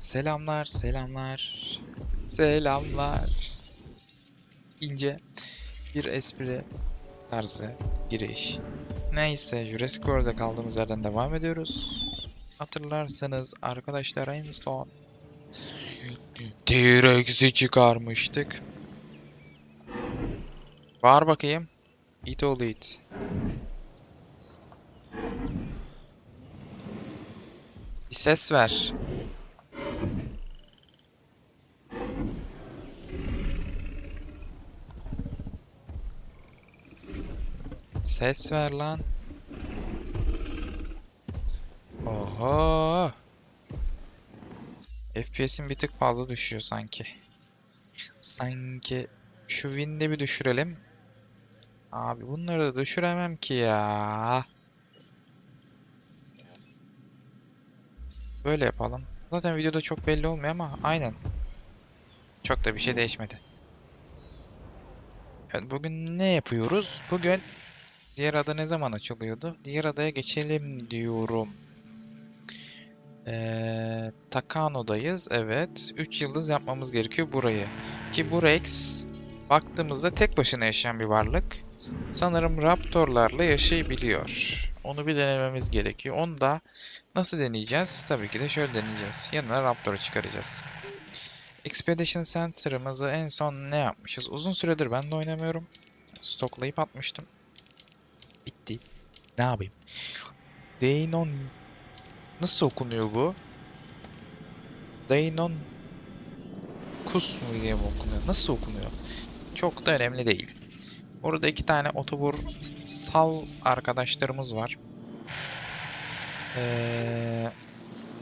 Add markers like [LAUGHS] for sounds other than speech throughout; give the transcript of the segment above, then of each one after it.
Selamlar, selamlar. Selamlar. İnce bir espri tarzı giriş. Neyse Jurassic World'da kaldığımız yerden devam ediyoruz. Hatırlarsanız arkadaşlar en son T-Rex'i çıkarmıştık. Var bakayım. It oğlu it. Bir ses ver. Ses ver lan. Oho. FPS'in bir tık fazla düşüyor sanki. Sanki şu wind'i bir düşürelim. Abi bunları da düşüremem ki ya. Böyle yapalım. Zaten videoda çok belli olmuyor ama aynen. Çok da bir şey değişmedi. Evet, bugün ne yapıyoruz? Bugün diğer ada ne zaman açılıyordu? Diğer adaya geçelim diyorum. Ee, Takano'dayız. Evet. 3 yıldız yapmamız gerekiyor burayı. Ki bu Rex baktığımızda tek başına yaşayan bir varlık. Sanırım raptorlarla yaşayabiliyor. Onu bir denememiz gerekiyor. Onu da nasıl deneyeceğiz? Tabii ki de şöyle deneyeceğiz. Yanına raptoru çıkaracağız. Expedition Center'ımızı en son ne yapmışız? Uzun süredir ben de oynamıyorum. Stoklayıp atmıştım. Ne yapayım? Deinon Nasıl okunuyor bu? Deinon Kus mu diye mi okunuyor? Nasıl okunuyor? Çok da önemli değil. Burada iki tane otobur sal arkadaşlarımız var. Ee,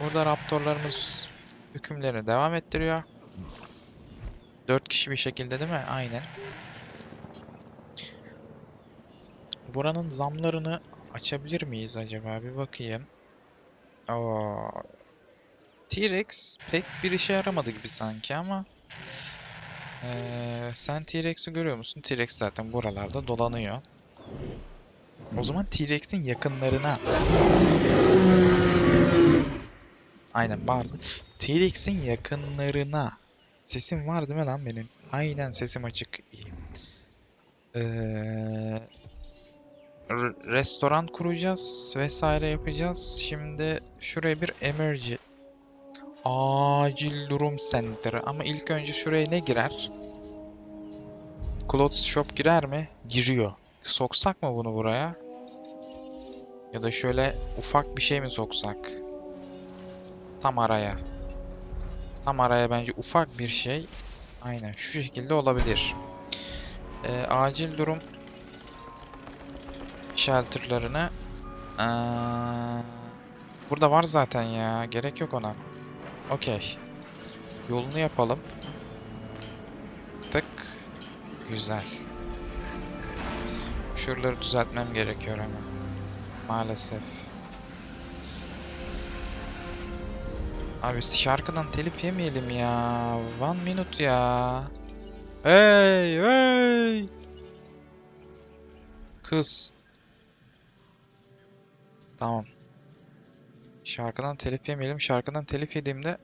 burada raptorlarımız hükümlerini devam ettiriyor. Dört kişi bir şekilde değil mi? Aynen. Buranın zamlarını açabilir miyiz acaba? Bir bakayım. Oo. T-Rex pek bir işe yaramadı gibi sanki ama ee, sen T-Rex'i görüyor musun? T-Rex zaten buralarda dolanıyor. O zaman T-Rex'in yakınlarına Aynen bağırdı. T-Rex'in yakınlarına Sesim var değil mi lan benim? Aynen sesim açık. Ee, restoran kuracağız vesaire yapacağız. Şimdi şuraya bir emergency acil durum center ama ilk önce şuraya ne girer? Clothes shop girer mi? Giriyor. Soksak mı bunu buraya? Ya da şöyle ufak bir şey mi soksak? Tam araya. Tam araya bence ufak bir şey. Aynen şu şekilde olabilir. Ee, acil durum shelterlarını Ee, burada var zaten ya. Gerek yok ona. Okey. Yolunu yapalım. Tık. Güzel. Şuraları düzeltmem gerekiyor ama. Maalesef. Abi şarkıdan telif yemeyelim ya. One minute ya. Hey hey. Kız. Tamam. Şarkıdan telif yemeyelim. Şarkıdan telif yediğimde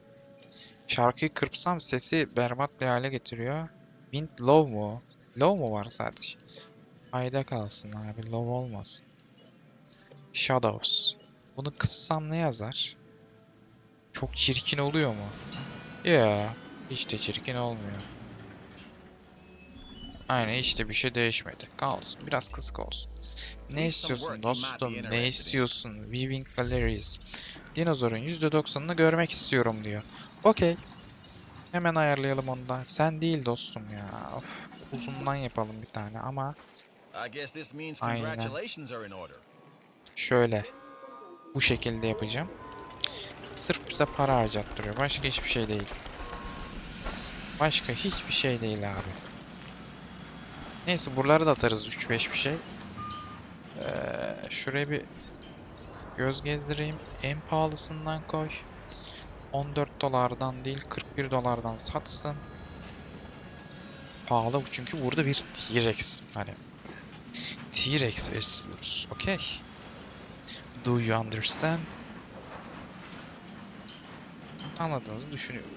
şarkıyı kırpsam sesi berbat bir hale getiriyor. Wind low mu? Low mu var sadece? Ayda kalsın abi. Low olmasın. Shadows. Bunu kıssam ne yazar? Çok çirkin oluyor mu? Ya hiç de çirkin olmuyor. Aynen işte bir şey değişmedi. Kalsın. Biraz kısık olsun. Ne istiyorsun dostum? Ne istiyorsun? Weaving Galleries. Dinozorun %90'ını görmek istiyorum diyor. Okey. Hemen ayarlayalım onu da. Sen değil dostum ya. Of, uzundan yapalım bir tane ama Aynen. şöyle bu şekilde yapacağım. Sırf bize para harcattırıyor. Başka hiçbir şey değil. Başka hiçbir şey değil abi. Neyse buraları da atarız 3-5 bir şey. Ee, şuraya bir göz gezdireyim. En pahalısından koy. 14 dolardan değil 41 dolardan satsın. Pahalı çünkü burada bir T-Rex hani T-Rex besliyoruz. Okey. Do you understand? Anladığınızı düşünüyorum.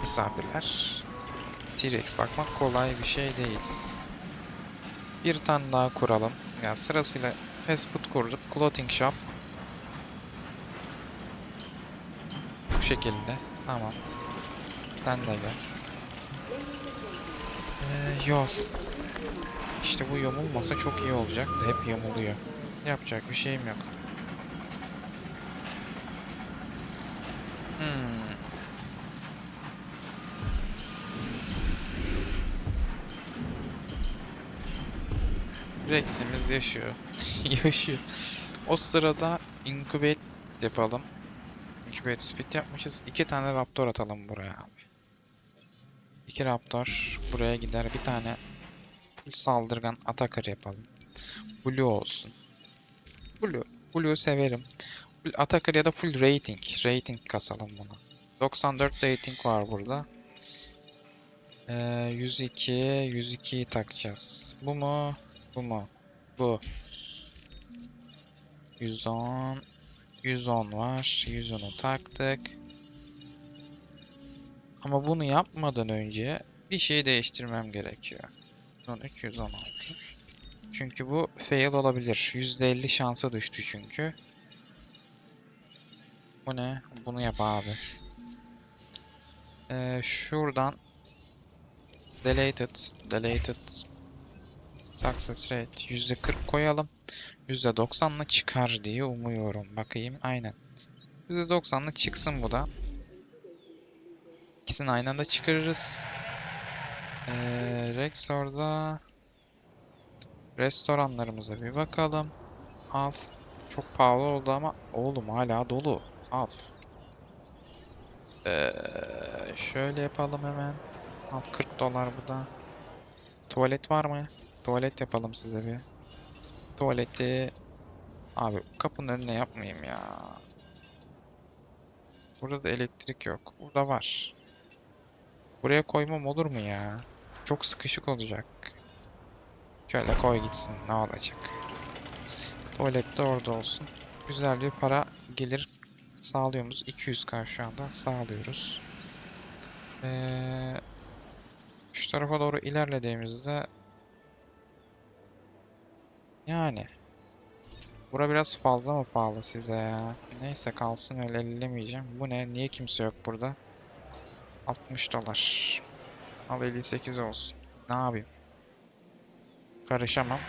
Misafirler. T-Rex bakmak kolay bir şey değil. Bir tane daha kuralım. Ya sırasıyla fast food kurduk. Clothing shop. Bu şekilde. Tamam. Sen de gel. Ee, yol. İşte bu yamulmasa çok iyi olacak hep yamuluyor. Yapacak bir şeyim yok. Hmm. Rex'imiz yaşıyor. [LAUGHS] yaşıyor. O sırada incubate yapalım. Incubate speed yapmışız. İki tane raptor atalım buraya. İki raptor buraya gider. Bir tane full saldırgan attacker yapalım. Blue olsun. Blue. Blue severim. Attacker ya da full rating. Rating kasalım bunu. 94 rating var burada. Ee, 102, 102'yi takacağız. Bu mu? Bu mu? Bu. 110, 110 var. 110'u taktık. Ama bunu yapmadan önce bir şey değiştirmem gerekiyor. 113, 116. Çünkü bu fail olabilir. %50 şansa düştü çünkü. Bu ne? Bunu yap abi. Ee, şuradan deleted, deleted success rate %40 koyalım. %90'la çıkar diye umuyorum. Bakayım. Aynen. %90'la çıksın bu da. İkisini aynı anda çıkarırız. Ee, Rexor'da restoranlarımıza bir bakalım. Al. Çok pahalı oldu ama oğlum hala dolu. Al. Ee, şöyle yapalım hemen. Al 40 dolar bu da. Tuvalet var mı? Tuvalet yapalım size bir. Tuvaleti abi kapının önüne yapmayayım ya. Burada da elektrik yok. Burada var. Buraya koymam olur mu ya? Çok sıkışık olacak. Şöyle koy gitsin ne olacak. Tuvalet de orada olsun. Güzel bir para gelir sağlıyoruz. 200k şu anda sağlıyoruz. Ee, şu tarafa doğru ilerlediğimizde yani Bura biraz fazla mı pahalı size ya? Neyse kalsın öyle ellemeyeceğim. Bu ne? Niye kimse yok burada? 60 dolar. Al 58 olsun. Ne yapayım? Karışamam.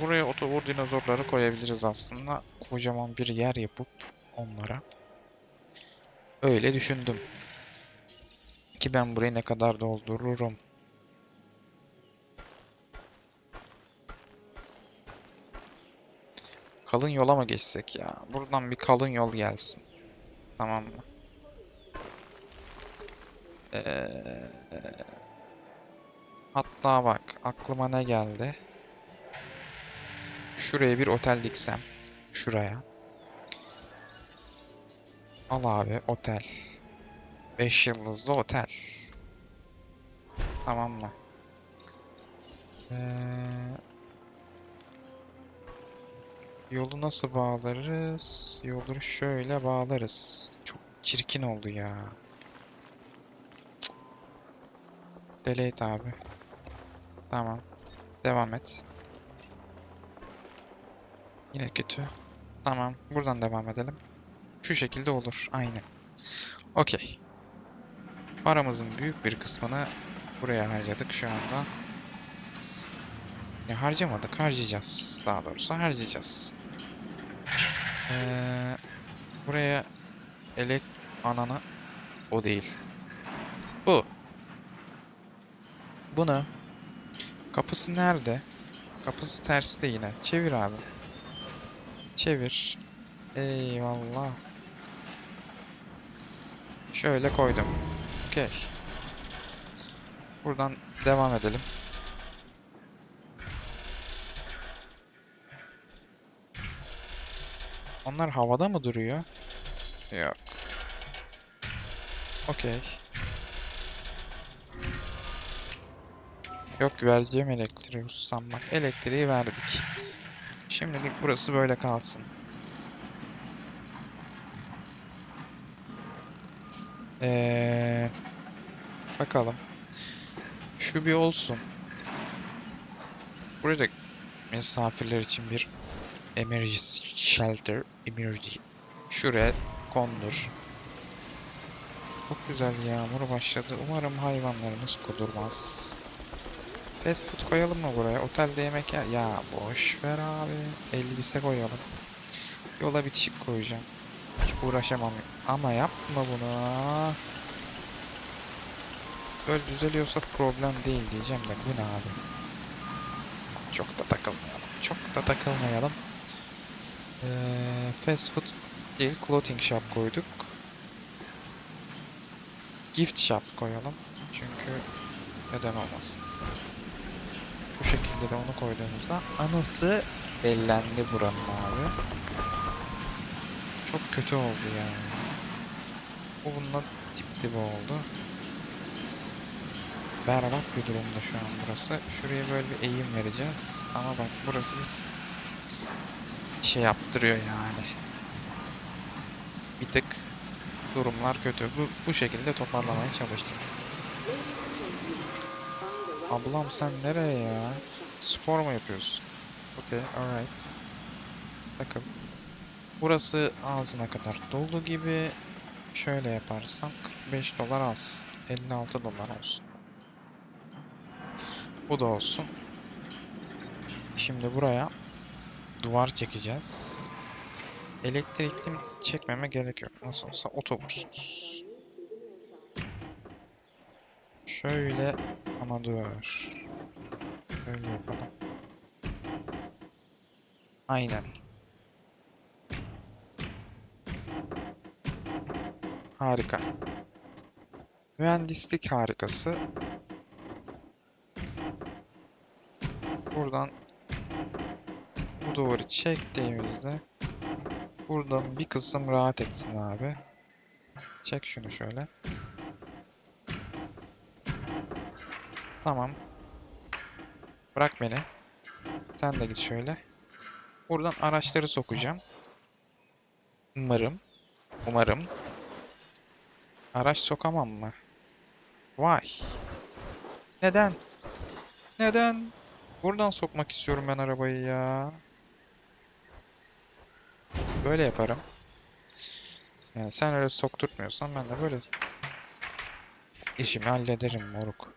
Buraya otobur dinozorları koyabiliriz aslında. Kocaman bir yer yapıp onlara. Öyle düşündüm. Ki ben burayı ne kadar doldururum. Kalın yola mı geçsek ya? Buradan bir kalın yol gelsin. Tamam mı? Ee, hatta bak aklıma ne geldi? Şuraya bir otel diksem. Şuraya. Al abi otel. 5 yıldızlı otel. Tamam mı? Ee, Yolu nasıl bağlarız? Yolu şöyle bağlarız. Çok çirkin oldu ya. Cık. Delete abi. Tamam. Devam et. Yine kötü. Tamam. Buradan devam edelim. Şu şekilde olur. Aynen. Okey. Paramızın büyük bir kısmını buraya harcadık şu anda. Ya harcamadık, harcayacağız. Daha doğrusu harcayacağız. Ee, buraya elek ananı o değil. Bu. Bunu. Kapısı nerede? Kapısı terste yine. Çevir abi. Çevir. Eyvallah. Şöyle koydum. Okey. Buradan devam edelim. Onlar havada mı duruyor? Yok. Okey. Yok vereceğim elektriği ustam bak. Elektriği verdik. Şimdilik burası böyle kalsın. Ee, bakalım. Şu bir olsun. Burada misafirler için bir emergency shelter, emergency. Şuraya kondur. Çok güzel yağmur başladı. Umarım hayvanlarımız kudurmaz. Fast food koyalım mı buraya? Otelde yemek ya. Ya boş ver abi. Elbise koyalım. Yola bitişik koyacağım. Hiç uğraşamam. Ama yapma bunu. Böyle düzeliyorsa problem değil diyeceğim de bu ne abi? Çok da takılmayalım. Çok da takılmayalım. Ee, fast food değil, clothing shop koyduk. Gift shop koyalım. Çünkü neden olmasın. Şu şekilde de onu koyduğumuzda anası bellendi buranın abi. Çok kötü oldu yani. Bu bununla dip dibe oldu. Berbat bir durumda şu an burası. Şuraya böyle bir eğim vereceğiz. Ama bak burası biz şey yaptırıyor yani. Bir tık durumlar kötü. Bu, bu şekilde toparlamaya çalıştım. Ablam sen nereye ya? Spor mu yapıyorsun? Okay, alright. Takıl. Burası ağzına kadar dolu gibi. Şöyle yaparsak 45 dolar az. 56 dolar olsun. Bu da olsun. Şimdi buraya duvar çekeceğiz. Elektrikli çekmeme gerek yok. Nasıl olsa otobüsüz. Şöyle ama dur. Şöyle yapalım. Aynen. Harika. Mühendislik harikası. Buradan bu duvarı çektiğimizde buradan bir kısım rahat etsin abi. Çek şunu şöyle. Tamam. Bırak beni. Sen de git şöyle. Buradan araçları sokacağım. Umarım. Umarım. Araç sokamam mı? Vay. Neden? Neden? Buradan sokmak istiyorum ben arabayı ya. Böyle yaparım. Yani sen öyle sokturtmuyorsan ben de böyle işimi hallederim moruk.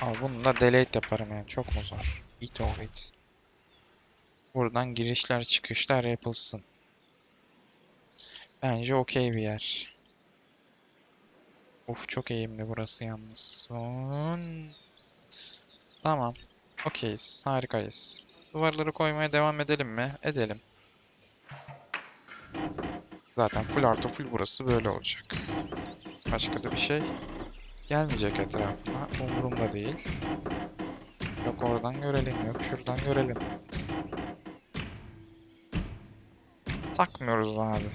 Al bunu da delete yaparım yani çok mu zor? It or it. Buradan girişler çıkışlar yapılsın. Bence okey bir yer. Of çok eğimli burası yalnız. Son. Tamam. Okeyiz. Harikayız. Duvarları koymaya devam edelim mi? Edelim. Zaten full artı full burası böyle olacak. Başka da bir şey gelmeyecek etrafına. Umurumda değil. Yok oradan görelim, yok şuradan görelim. Takmıyoruz abi.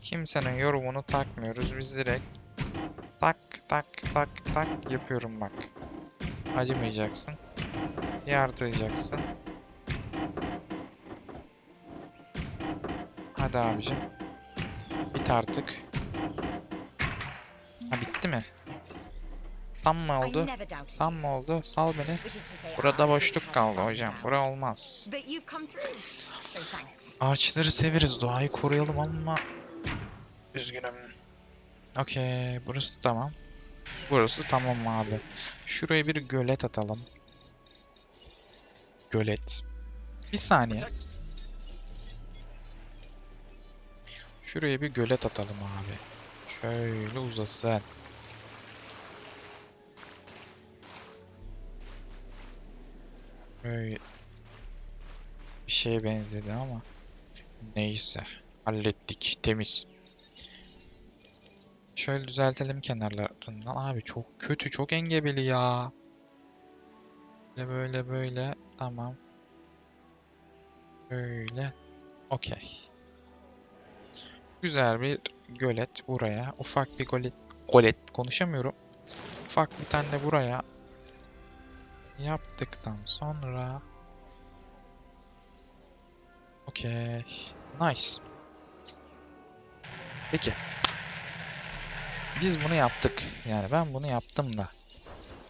Kimsenin yorumunu takmıyoruz. Biz direkt tak tak tak tak yapıyorum bak. Acımayacaksın. Yardıracaksın. Hadi abicim. Bit artık. Ha bitti mi? Tam mı oldu? Tam mı oldu? Sal beni. Burada boşluk kaldı hocam. Bura olmaz. Ağaçları severiz. Doğayı koruyalım ama... Üzgünüm. Okey. Burası tamam. Burası tamam abi. Şuraya bir gölet atalım. Gölet. Bir saniye. Şuraya bir gölet atalım abi. Şöyle uzasın. Böyle bir şeye benzedi ama neyse hallettik temiz. Şöyle düzeltelim kenarlarından. Abi çok kötü, çok engebeli ya. Böyle böyle böyle. Tamam. Böyle. Okey. Güzel bir gölet buraya. Ufak bir gölet. Gölet konuşamıyorum. Ufak bir tane de buraya yaptıktan sonra. Okey. Nice. Peki. Biz bunu yaptık. Yani ben bunu yaptım da.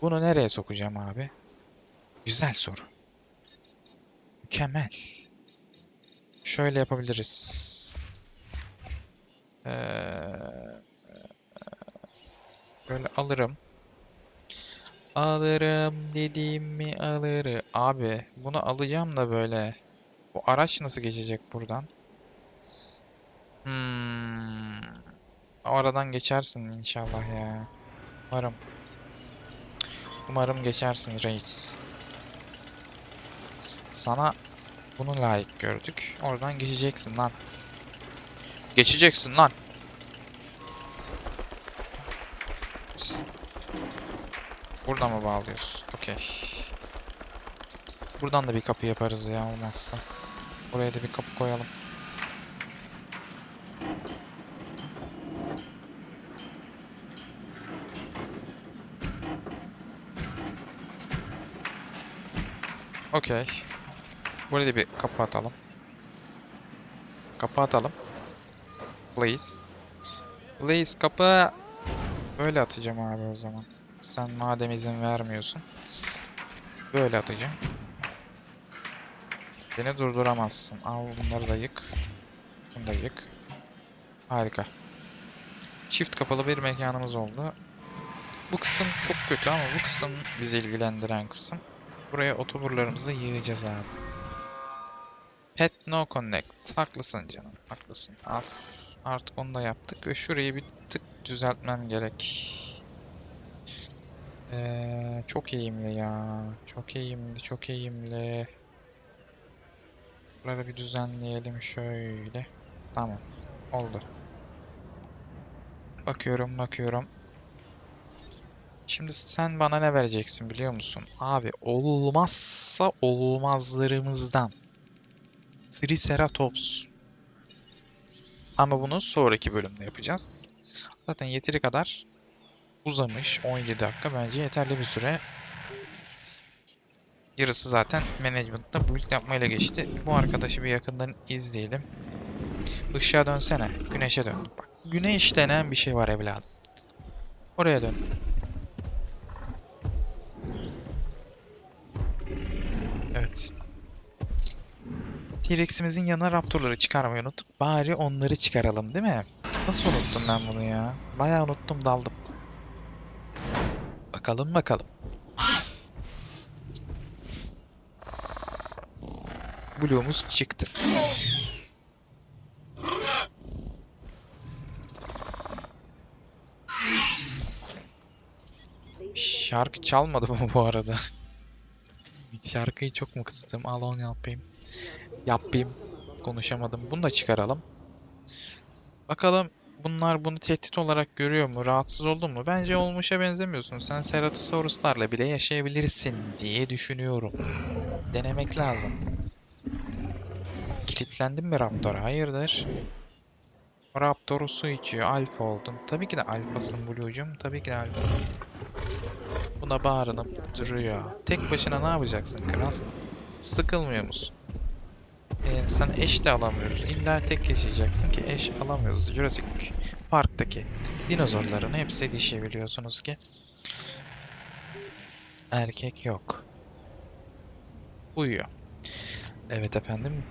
Bunu nereye sokacağım abi? Güzel soru. Mükemmel. Şöyle yapabiliriz. Ee, böyle alırım. Alırım dediğimi alırı. Abi bunu alacağım da böyle. Bu araç nasıl geçecek buradan? Hmm. O geçersin inşallah ya. Umarım. Umarım geçersin reis. Sana bunu layık gördük. Oradan geçeceksin lan. Geçeceksin lan. Buradan mı bağlıyoruz? Okey. Buradan da bir kapı yaparız ya olmazsa. Buraya da bir kapı koyalım. Okey. Buraya bir kapı atalım. Kapı atalım. Please. Please kapı. Böyle atacağım abi o zaman. Sen madem izin vermiyorsun. Böyle atacağım. Beni durduramazsın. Al bunları da yık. Bunu da yık. Harika. Çift kapalı bir mekanımız oldu. Bu kısım çok kötü ama bu kısım bizi ilgilendiren kısım. Buraya otoburlarımızı yığacağız abi. No connect. Haklısın canım. Haklısın. Al. Artık onu da yaptık ve şurayı bir tık düzeltmem gerek. Ee, çok eğimli ya. Çok eğimli, çok eğimli. Buraları bir düzenleyelim şöyle. Tamam. Oldu. Bakıyorum, bakıyorum. Şimdi sen bana ne vereceksin biliyor musun? Abi olmazsa olmazlarımızdan. Triceratops. Ama bunu sonraki bölümde yapacağız. Zaten yeteri kadar uzamış. 17 dakika bence yeterli bir süre. Yarısı zaten management'ta build yapmayla geçti. Bu arkadaşı bir yakından izleyelim. Işığa dönsene. Güneşe dön. Bak güneş denen bir şey var evladım. Oraya dön. Evet. T-Rex'imizin yanına Raptor'ları çıkarmayı unuttuk. Bari onları çıkaralım değil mi? Nasıl unuttum ben bunu ya? Bayağı unuttum daldım. Bakalım bakalım. Blue'umuz çıktı. Şarkı çalmadı mı bu arada? Şarkıyı çok mu kıstım? Al onu yapayım. Yapayım. Konuşamadım. Bunu da çıkaralım. Bakalım bunlar bunu tehdit olarak görüyor mu? Rahatsız oldun mu? Bence olmuşa benzemiyorsun. Sen Ceratosaurus'larla bile yaşayabilirsin diye düşünüyorum. Denemek lazım. Kilitlendin mi Raptor? Hayırdır? Raptor'u su içiyor. Alfa oldun. Tabii ki de alfasın Blue'cum. Tabii ki de alfasın. Buna bağırınıp duruyor. Tek başına ne yapacaksın kral? Sıkılmıyor musun? Ee, sen eş de alamıyoruz. İlla tek yaşayacaksın ki eş alamıyoruz. Jurassic Park'taki dinozorların hepsi dişi biliyorsunuz ki. Erkek yok. Uyuyor. Evet efendim.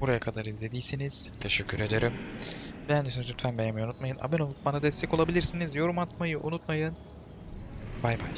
Buraya kadar izlediyseniz teşekkür ederim. Beğendiyseniz lütfen beğenmeyi unutmayın. Abone olup bana destek olabilirsiniz. Yorum atmayı unutmayın. Bay bay.